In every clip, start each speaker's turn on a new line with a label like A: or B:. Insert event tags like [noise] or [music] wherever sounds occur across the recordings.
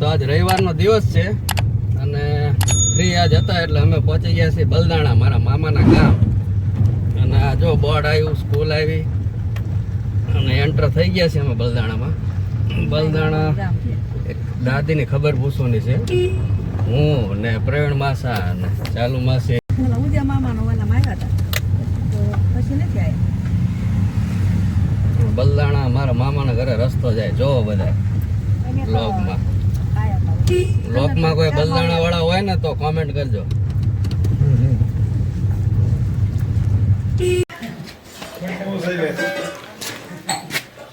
A: તો આજ રવિવારનો દિવસ છે. અને ફ્રી આજ હતા એટલે અમે પહોંચી ગયા છીએ બલદાણા મારા મામાના ગામ. અને આ જો બોર્ડ આવ્યું સ્કૂલ આવી. અને એન્ટર થઈ ગયા છે અમે બલદાણામાં. બલદાણા એક દાદીની ખબર પૂછવાની છે. હું ને પ્રવીણ માસા અને ચાલુ માસી. બલદાણા મારા મામાના ઘરે રસ્તો જાય જોવો બધા બ્લોગમાં
B: હતા.
A: કોઈ બલદાણા વાળા હોય ને તો કોમેન્ટ કરજો.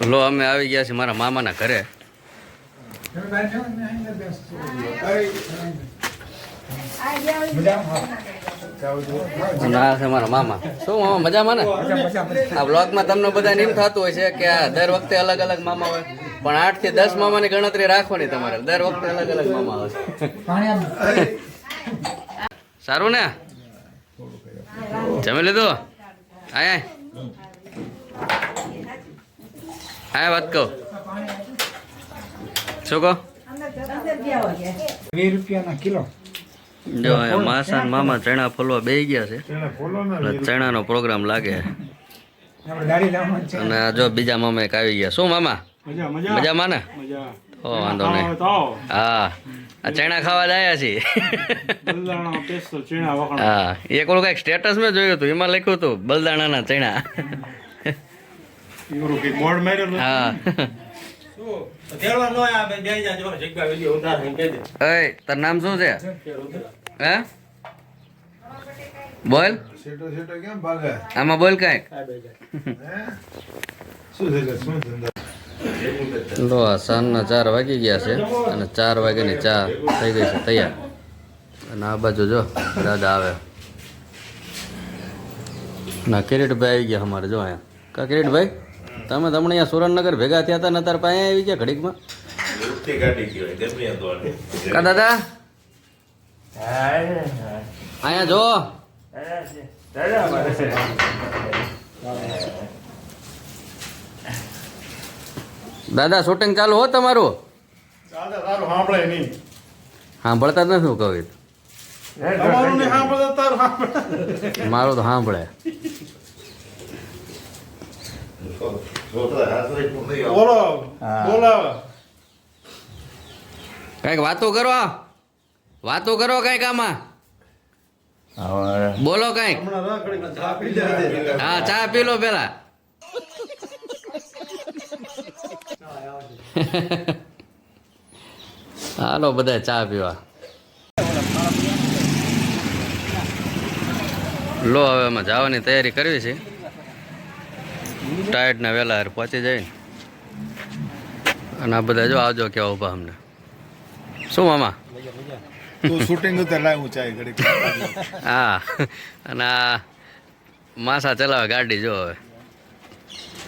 A: લો અમે આવી ગયા છીએ મારા મામાના ઘરે. ના છે મારા મામા. શું મામા મજામાં ને? આ બ્લોગમાં તમને બધા એમ થતું હોય છે કે દર વખતે અલગ અલગ મામા હોય. પણ આઠથી દસ મામાની ગણતરી રાખવાની તમારે. દર વખતે અલગ અલગ મામા આવે સારું ને? જમી લીધું? આય આય. વાત કહો. શું કહો?
C: વીસ રૂપિયાના કિલો.
A: જો માસા મામા ચણા ફોલવા બે ગયા છે. ચણાનો પ્રોગ્રામ લાગે. અને આ જો બીજા મામા એક આવી ગયા. શું મામા? મજામાં ને? ઓ વાંધો નહીં. હા. આ ચણા ખાવા જાય છીએ. હા. એક ઓલું કંઈક સ્ટેટસ મેં જોયું હતું એમાં લખ્યું હતું બલદાણાના ચણા. હા. તાર નામ શું છે? હે? બોલ. આમાં બોલ કાંઈક.
D: શું છે
A: લો સાંજના ચાર વાગી ગયા છે અને ચાર વાગ્યાની ચા થઈ ગઈ છે તૈયાર. અને આ બાજુ જો દાદા આવે. ના કિરીટભાઈ આવી ગયા અમારે જો અહીંયા. કા કિરીટભાઈ? તમે તમને અહીંયા સુરેન્દ્રનગર ભેગા થયા હતા ને તાર પાસે આવી ગયા ઘડીકમાં? કા દાદા? અહીંયા જો. દાદા શૂટિંગ ચાલુ હો તમારું?
E: તારું સાંભળે નહીં.
A: સાંભળતા જ નથી હું કહું મારું તો સાંભળે.
E: બોલો બોલો.
A: કંઈક વાતો કરો વાતો કરો કંઈક આમાં. બોલો કંઈક.
E: હમણાં રાખડી ચા પી લે.
A: હા ચા પી લો પેલા હાલો બધા ચા પીવા લો હવે અમે જવાની તૈયારી કરવી છે ટાયર્ડના વહેલા હારે પહોંચી જાય અને આ બધા જો આવજો કેવા ઊભા અમને શું મામા
D: શૂટિંગ
A: હા અને આ માસા ચલાવે ગાડી જો હવે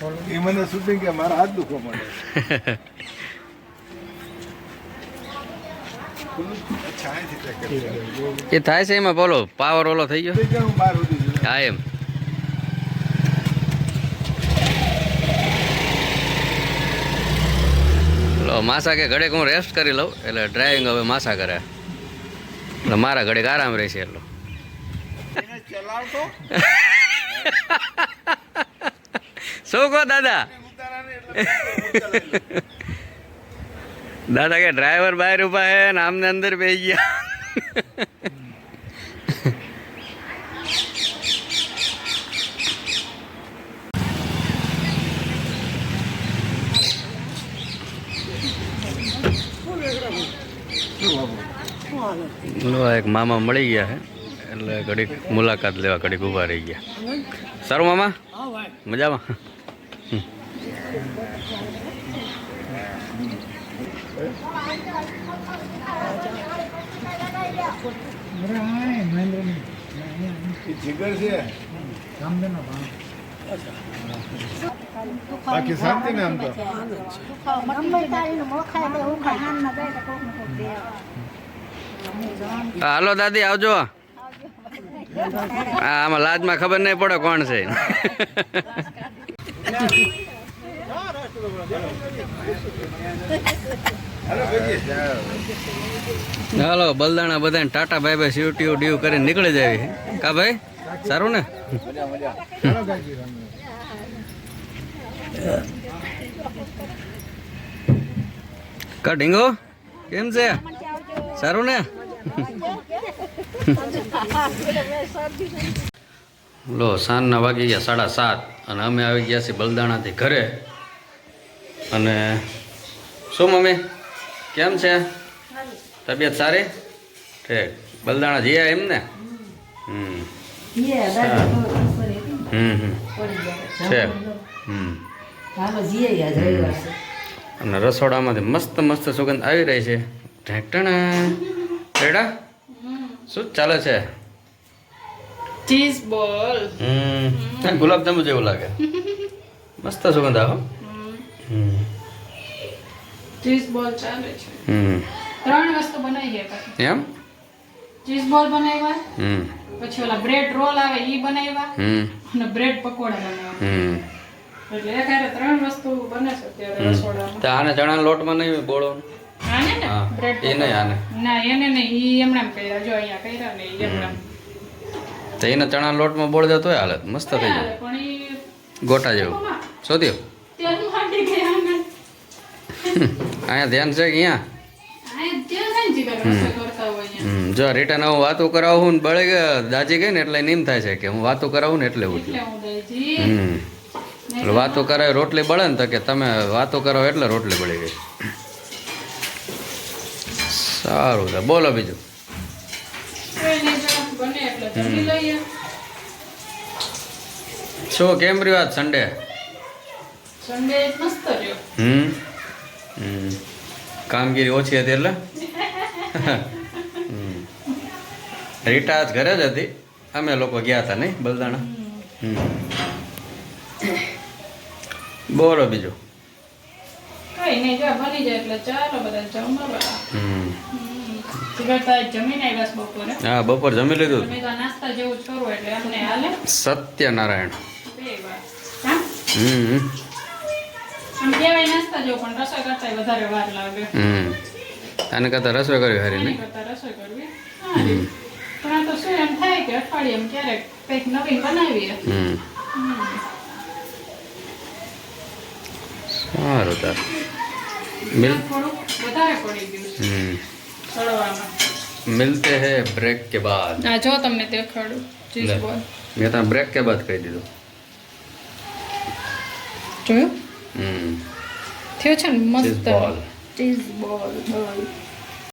D: એ મને શૂટિંગ કે મારા હાથ દુખો કરી.
A: એ થાય છે એમાં બોલો પાવર ઓલો થઈ ગયો?
D: હું
A: એમ. લો માસા કે ઘડેક હું રેસ્ટ કરી લઉં એટલે ડ્રાઇવિંગ હવે માસા કરે. એટલે મારા ઘડેક આરામ રહેશે એટલો [laughs] શું કહો દાદા? [laughs] દાદા કે ડ્રાઈવર બહાર ઊભા હે ને આમને અંદર બે ગયા. એક મામા મળી ગયા હે. એટલે ઘડીક મુલાકાત લેવા ઘડીક ઊભા રહી ગયા. સારું મામા? મજામાં? હાલો દાદી આવજો. આમાં લાજમાં ખબર નહીં પડે કોણ છે. હાલો બલદાણા બધાને ટાટા ભાઈ બાય સીવટીઓ ડીવ કરીને નીકળી જાય કા ભાઈ? સારું ને. કા ઢીંગો? કેમ છે? સારું ને? લો, સાંજના વાગી ગયા સાડા સાત અને અમે આવી ગયા છીએ બલદાણાથી ઘરે. અને શું મમ્મી? કેમ છે? તબિયત સારી? ઠીક. બલદાણા જઈએ એમ ને? હમ. હમ હમ. છે. હમ. અને રસોડામાંથી મસ્ત મસ્ત સુગંધ આવી રહી છે. ઢેકટણા રેડા? શું ચાલે છે?
F: ચીઝ બોલ.
A: હમ. ગુલાબજાંબુ જેવું લાગે. [laughs] મસ્ત સુગંધ આવો
F: ચીઝ બોલ ચાલે છે.
A: હમ.
F: ત્રણ વસ્તુ બનાવી છે
A: એમ?
F: ચીઝ બોલ બનાવ્યા. પછી ઓલા બ્રેડ રોલ આવે ઈ બનાવ્યા.
A: હમ.
F: અને બ્રેડ પકોડા બનાવ્યા. એટલે ત્રણ વસ્તુ બને છે અત્યારે રસોડામાં.
A: તો આને ચણા લોટમાં નહીં બોળો
F: આને ને? બ્રેડ
A: એ નહીં આને.
F: ના એને નહીં. ઈ એમણામ કર્યા. જો અહીંયા કર્યા ને ઈ એમણામ
A: તો એને ચણા લોટમાં બોળ દે તોય હાલત મસ્ત થઈ જાય.
F: પણ ઈ
A: ગોટા જેવું. શોધ્યો? અહીંયા ધ્યાન છે કે અહીંયા? જો રિટર્ન હું વાતો કરાવું ને બળે દાજી ગઈ ને એટલે નિમ થાય છે કે હું વાતો કરાવું ને એટલે
F: હું દઈજી
A: હમ. વાતો કરાવે રોટલી બળે ને તો કે તમે વાતો કરાવો એટલે રોટલી બળી ગઈ. સારું છે બોલો બીજું. શું કેમ રહ્યું આજ સન્ડે
F: સન્ડે મસ્ત રહ્યો.
A: હમ. કામગીરી ઓછી હતી એટલે? રીટા આજ ઘરે જ હતી. અમે લોકો ગયા હતા નહીં બલદાણા? બોલો બીજું. હા બપોર જમી લીધું. સત્યનારાયણ. હમ.
F: આમ કહેવાય નાસ્તા જેવું પણ રસોઈ કરતા વધારે વાર લાગે.
A: હમ. આને કરતા રસોઈ કરવી હારી
F: કરતા રસોઈ કરવી? સારી. પણ આ તો શું એમ થાય કે અઠવાડિયે ક્યારેક કંઈક નવીન બનાવીએ.
A: હમ. સારું તાર. મિલ
F: વધારે પડી ગયું
A: હમ.
F: સળવામાં
A: મિલતે હે બ્રેક કે બાદ?
F: આ જો તમને દેખાડું. ચીઝ. બોલ.
A: મેં તમે બ્રેક કે બાદ કહી દીધું.
F: જોયું? થયો છે ને મસ્ત ચીઝ બોલ બોલ